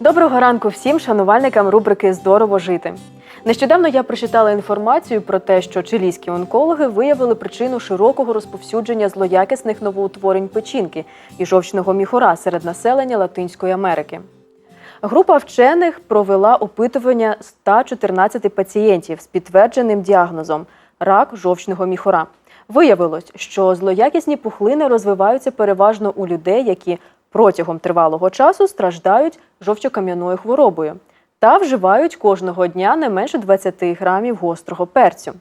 Доброго ранку всім шанувальникам рубрики Здорово жити. Нещодавно я прочитала інформацію про те, що чилійські онкологи виявили причину широкого розповсюдження злоякісних новоутворень печінки і жовчного міхура серед населення Латинської Америки. Група вчених провела опитування 114 пацієнтів з підтвердженим діагнозом рак жовчного міхура. Виявилось, що злоякісні пухлини розвиваються переважно у людей, які протягом тривалого часу страждають жовчокам'яною хворобою та вживають кожного дня не менше 20 грамів гострого перцю.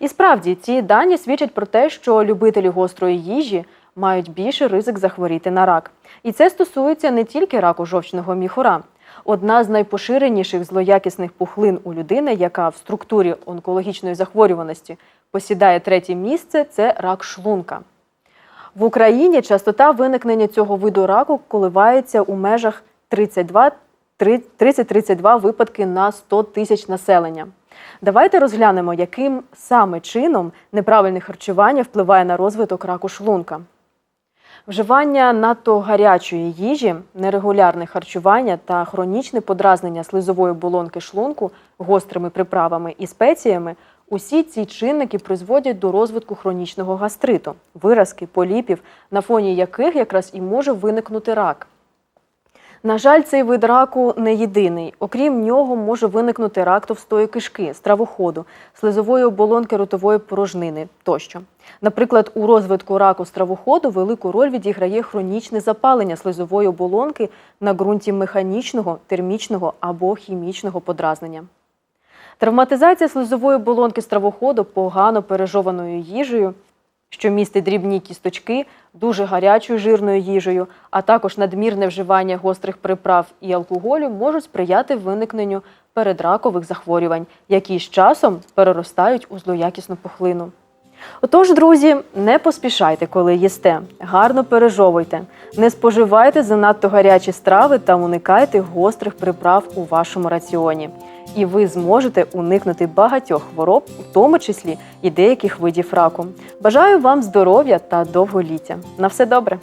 І справді ці дані свідчать про те, що любителі гострої їжі мають більший ризик захворіти на рак. І це стосується не тільки раку жовчного міхура. Одна з найпоширеніших злоякісних пухлин у людини, яка в структурі онкологічної захворюваності посідає третє місце, це рак шлунка. В Україні частота виникнення цього виду раку коливається у межах 30-32 випадки на 100 тисяч населення. Давайте розглянемо, яким саме чином неправильне харчування впливає на розвиток раку шлунка. Вживання надто гарячої їжі, нерегулярне харчування та хронічне подразнення слизової оболонки шлунку гострими приправами і спеціями усі ці чинники призводять до розвитку хронічного гастриту, виразки, поліпів, на фоні яких якраз і може виникнути рак. На жаль, цей вид раку не єдиний. Окрім нього, може виникнути рак товстої кишки, стравоходу, слизової оболонки ротової порожнини тощо. Наприклад, у розвитку раку стравоходу велику роль відіграє хронічне запалення слизової оболонки на ґрунті механічного, термічного або хімічного подразнення. Травматизація слизової болонки стравоходу погано пережованою їжею, що містить дрібні кісточки, дуже гарячою жирною їжею, а також надмірне вживання гострих приправ і алкоголю можуть сприяти виникненню передракових захворювань, які з часом переростають у злоякісну пухлину. Отож, друзі, не поспішайте, коли їсте, гарно пережовуйте, не споживайте занадто гарячі страви та уникайте гострих приправ у вашому раціоні. І ви зможете уникнути багатьох хвороб, у тому числі і деяких видів раку. Бажаю вам здоров'я та довголіття. На все добре!